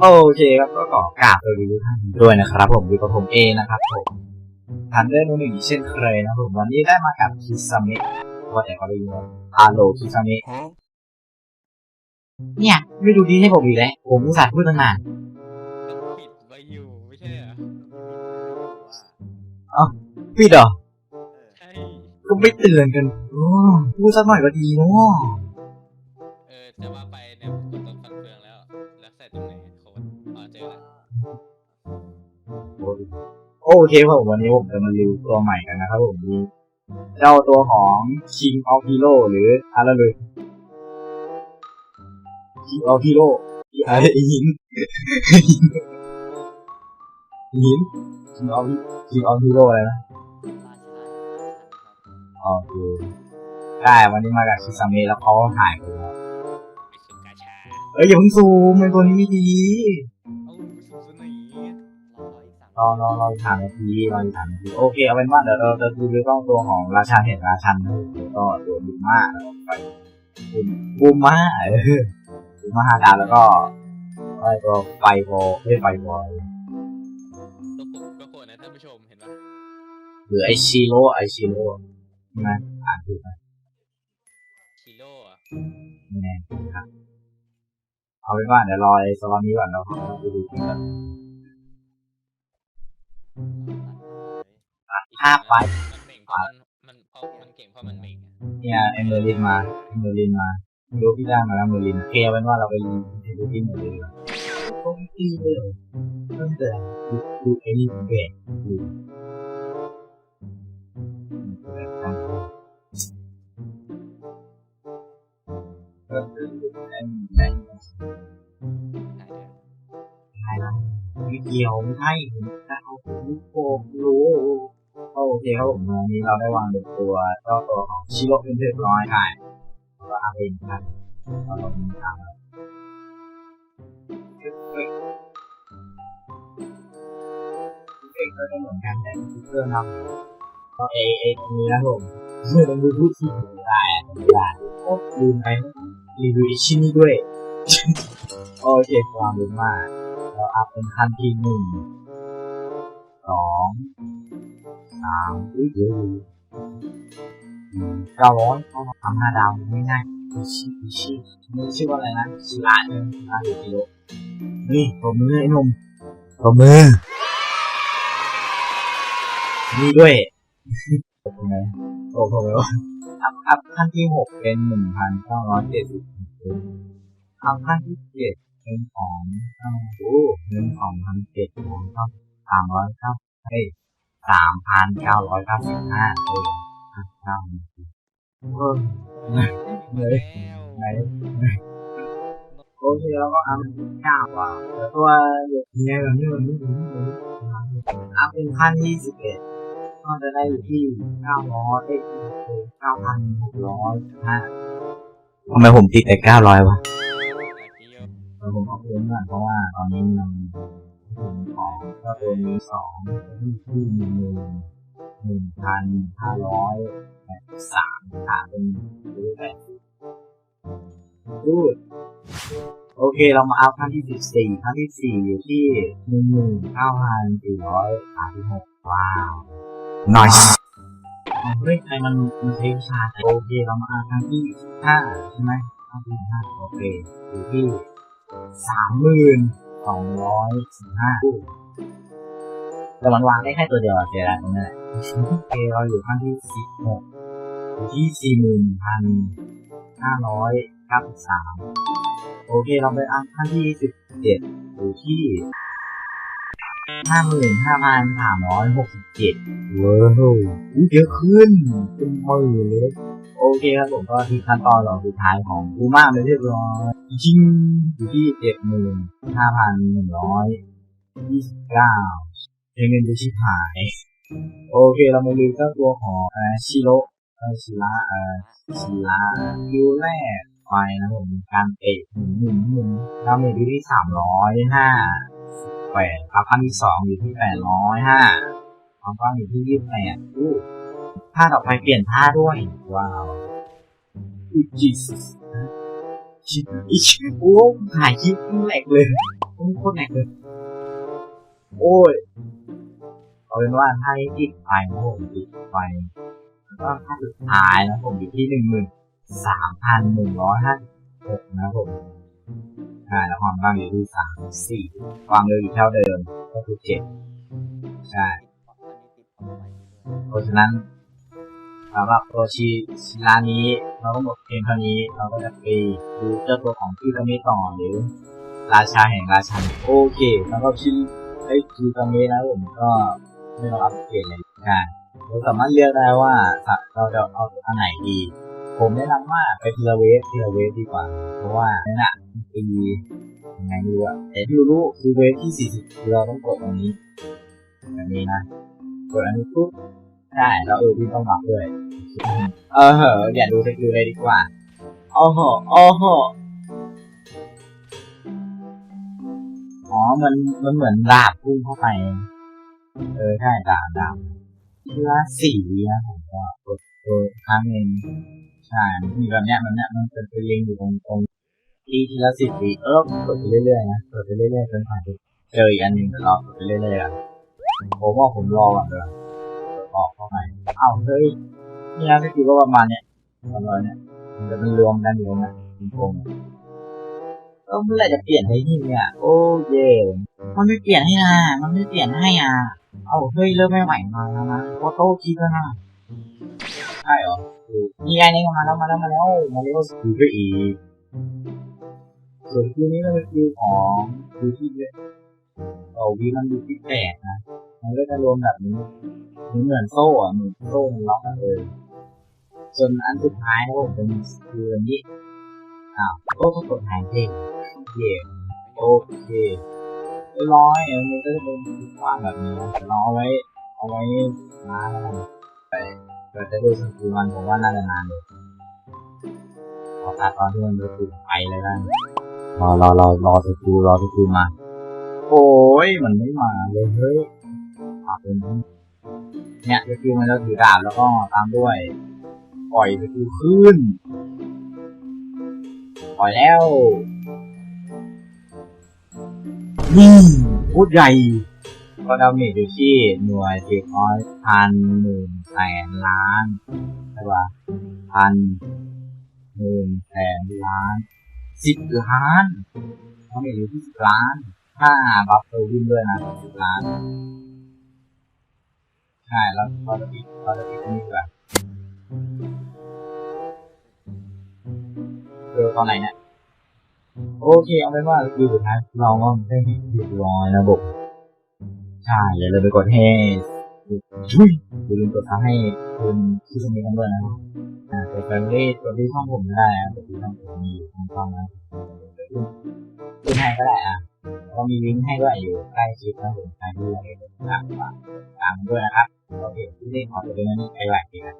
โอเคครับก็ขอกราบสวัสดีทุกท่านด้วยนะครับ ผมอยู่กับผมเอนะครับผมทันเดอร์โนหนึ่งเช่นเคยนะครับผมวันนี้ได้มากับคิซามิว่าแต่เขาเรียกว่าอาโลคิซามิเนี่ย ไม่ดูดีให้ผมอีกแล้วผมอุตส่าห์พูดตั้งนานก็ปิดไว้อยู่ไม่ใช่เหรอพี่ดอใช่ก็ไม่เตือนกันโอ้พูดสักหน่อยก็ดีเนาะเออจะว่าไปเนี่ย โอเคครับผมวันนี้ผมจะมารีวิวตัวใหม่กันนะครับผมมีเจ้าตัวของ King of Hero หรืออะไรเลย King of Hero อะไรหินหิน King of King of Hero อะไรนะโอเคใช่วันนี้มากับคิซาเมะแล้วเขาถ่ายไปเอ้ยอย่าเพิ่งซูมไอ้ตัวนี้ไม่ดี รอรอรออีกสามนาทีรออีกสามนาทีโอเคเอาเป็นว่าเดี๋ยวเราจะดูเรื่องตัวของราชาเห็นราชันแล้วก็ตัวบูม่าแล้วก็ไปบูมบูม่าเออบูม่าฮาดาแล้วก็อะไรตัวไฟบอลไม่ไฟบอลตัวผมก็โคตรนะท่านผู้ชมเห็นปะหรือไอชิโร่ไอชิโร่ใช่ไหมอ่านถูกไหมชิโร่อะไม่แน่ครับเอาเป็นว่าเดี๋ยวรอไอ้สล็อตนี้ก่อนแล้วเราไปดูกัน ภาพไปมันเหม่งเพราะมันมันเพราะมันเก่งเพราะมันเหม่งอะเนี่ยเอเมอรินมาเอเมอรินมาไม่รู้พี่ได้มาแล้วเมอรินโอเคเอาเป็นว่าเราไปดูดูที่หมดเลยดีกว่าโอ้ยดีเลยตั้งแต่ดูดูไอ้นี่ผมแบกดูเออดูไอ้นี่ไอ้นี่หายแล้วใช่นะไม่เกี่ยวไม่ใช่ ผมจะเอาลูกโป่งรู้โอเคครับผมวันนี้เราได้วางเป็นตัวเจ้าตัวของชิโร่เป็นเรียบร้อยได้แล้วก็อาเองครับเราลองดูตามแล้วเฮ้ยเฮ้ยก็ได้เหมือนกันแต่เพื่อนทำก็เอเอตรงนี้นะผมเพื่อนต้องดูพูดที่ไม่ได้ได้โอ้ลืมไปรีวิวชิ้นนี้ด้วยโอเคความรู้มากเราอัพเป็นขั้นที่หนึ่ง สองสามอุ้ยเยอะอยู่เก้าร้อยเขาทำห้าดาวไม่ง่ายอิชิอิชินี่ชื่อว่าอะไรนะชิระเนี่ยชิระหรือกิโลนี่ผมมือไอ้หนุ่มผมมือนี่ด้วยตรงไหนโอ้โหอัพอัพขั้นที่หกเป็นหนึ่งพันเก้าร้อยเจ็ดสิบอัพขั้นที่เจ็ดเงินของเอ้โอ้เงินของพันเจ็ดของก็ สามร้อยเก้าเฮ้ยสามพันเก้าร้อยเก้าสิบห้าเออเก้าเออเหนื่อยไหนโอเคแล้วก็อัพเก้าว่ะแล้วตัวเนี้ยแบบนี้มันไม่ถึงอัพเป็นขั้นยี่สิบเอ็ดก็จะได้อยู่ที่เก้าร้อยเอ้ยเก้าพันหกร้อยห้าทำไมผมติดแต่เก้าร้อยวะเออผมเอาเพิ่มหน่อยเพราะว่าตอนนี้ยัง ผมของก็ตัวนี้สองที่ที่หนึ่งหนึ่งพันห้าร้อยแปดสามขาเป็นรู้แปดพูดโอเค เรามาอัพขั้นที่สิบสี่ขั้นที่สี่อยู่ที่หนึ่งหมื่นเก้าพันสี่ร้อยสามสิบหกว้าว nice เฮ้ยใครมันมันเทคชาร์จโอเค เรามาอัพขั้นที่ห้าใช่ไหมขั้นที่ห้าโอเคอยู่ที่สามหมื่น สองร้อยสิบห้าแต่มันวางได้แค่ตัวเดียวอะเสียดายตรงนี้แหละโอเคเราอยู่ขั้นที่สิบหกอยู่ที่สี่หมื่นพันห้าร้อยเก้าสิบสามโอเคเราไปอัพขั้นที่สิบเจ็ดอยู่ที่ห้าหมื่นห้าพันสามร้อยหกสิบเจ็ดว้าวอุ๊ยเยอะขึ้นเป็นหมื่นเลยโอเคครับผมก็ที่ขั้นตอนเราสุดท้ายของบูมาไปเรียบร้อยจริงอยู่ที่เจ็ดหมื่นห้าพันหนึ่งร้อยยี่สิบเก้าเงินจะชิบหาย โอเคเรามาดูเจ้าตัวของอชิโร่ชิระชิระคิวแรกไปนะผมการเตะหนึ่งหนึ่งหนึ่งดาเมจอยู่ที่สามร้อยห้าแปดครับขั้นที่สองอยู่ที่แปดร้อยห้าความกว้างอยู่ที่ยี่สิบแปดอู้ ท่าต่อไปเปลี่ยนท่าด้วย ว้าวอุจิสชิบอีกโอ้ถ่ายคลิปแหลกเลยโอ้โคตรแหลกเลย โอ้ยเอาเป็นว่าถ้าให้ติดไฟนะผมติดไฟแล้วก็ค่าสุดท้ายนะผมอยู่ที่หนึ่งหมื่นสามพันหนึ่งร้อยห้าสิบหกนะครับผมใช่แล้วความบ้างอยู่ที่สามสี่ความเร็วอยู่เท่าเดิมก็คือเจ็ดใช่เพราะฉะนั้น สำหรับตัวชีชิลานี้เราก็หมดเพียงเท่านี้เราก็จะไปดูเจ้าตัวของคิวกามิต่อหรือ ราชาแห่งราชันโอเคสำหรับชิไอคิวกามินะผมก็ไม่ต้องอัปเกรดเลยกันเราสามารถเลือกได้ว่าเราจะเอาอันไหนดี ผมแนะนำว่าไปทีละเวฟทีละเวฟดีกว่า เพราะว่านั่นน่ะปียังไงดีวะแต่ที่รู้คือเวฟที่ 40เราต้องกดตรงนี้แบบนี้นะกดอันนี้ปุ๊บ ได้แล้วเออพี่ต้องรับด้วยเออเหอะอย่าดูสกิลเลยดีกว่าโอ้โหโอ้โหอ๋อมันมันเหมือนดาบพุ่งเข้าไป เออใช่ดาบดาบเชื่อสี่วินะผมก็กดตัวครั้งหนึ่งใช่มันมีแบบเนี้ยมันเนี้ยมันเป็นเป็นลิงอยู่ตรงตรงทีทีละสิบวิเออกดไปเรื่อยๆนะกดไปเรื่อยๆจนผ่านไปเจออีกอันหนึ่งเรากดไปเรื่อยๆอะผมว่าผมรอก่อนเลยออก เข้าไปเอ้าเฮ้ยนี่นะก็คือว่าประมาณเนี้ยประมาณเนี้ยมันจะมันรวมกันอยู่ตรงนั้นตรงๆเออเมื่อไรจะเปลี่ยนให้ที่เนี่ย โอ้เย่มันไม่เปลี่ยนให้นะมันไม่เปลี่ยนให้อะเอ้าเฮ้ยเริ่มไม่ไหวมาแล้วนะออโต้คิดแล้วนะใช่เหรอนี่ไงนี่มาแล้วมาแล้วมาแล้วมาแล้วสกิลก็อีกส่วนคิวนี้เป็นคิวของคิวที่เยอะโอ้วีมันดูที่แปลกนะ มันก็จะรวมแบบนี้เหมือนโซ่อะเหมือนโซ่มันล็อกกันเลยส่วนอันสุดท้ายนะผมเป็นคืออันนี้อ้าวโอ้ต้องกดหายเพลงเย่โอเคเรียบร้อยอันนี้ก็จะเป็นกว้างแบบนี้เราเอาไว้เอาไว้มาแล้วกันไปเราจะดูสักิลมันผมว่าน่าจะนานเลยขอตัดตอนที่มันจะถึงไปเลยกันรอรอรอรอสกิลรอสกิลมา โอ้ยมันไม่มาเลยเฮ้ย เป็นเนี่ยสกิลมันจะถือดาบแล้วก็ตามด้วย ปล่อยสกิลขึ้น ปล่อยแล้วนี่พูดใหญ่ ก็ดาเมจอยู่ที่หน่วยสิบร้อยพันหมื่นแสนล้านใช่ปะพันหมื่นแสนล้านสิบล้านดาเมจอยู่ที่สิบล้านถ้าบัฟเฟอร์วินด้วยนะสิบล้าน ใช่แล้วเราจะปิดเราจะปิดนี่ดีกว่าเร็วตอนไหนเนี่ยโอเคเอาเป็นว่าคือสุดท้ายเราก็ได้เห็นเรียบร้อยระบบใช่อย่าลืมไปกดให้ชุยอย่าลืมกดทำให้คุณที่ตรงนี้กันด้วยนะครับอ่าแต่แฟนรีกดที่ช่องผมไม่ได้นะกดที่ช่องผมมีอยู่ทางช่องนะขึ้นให้ก็ได้อะก็มีลิงก์ให้ด้วยอยู่ใต้คลิปนะผมใครที่อยากจะตามฝากตามด้วยนะครับ โอเคที่นี่ขอตัวเป็นอะไปไหวดีครับ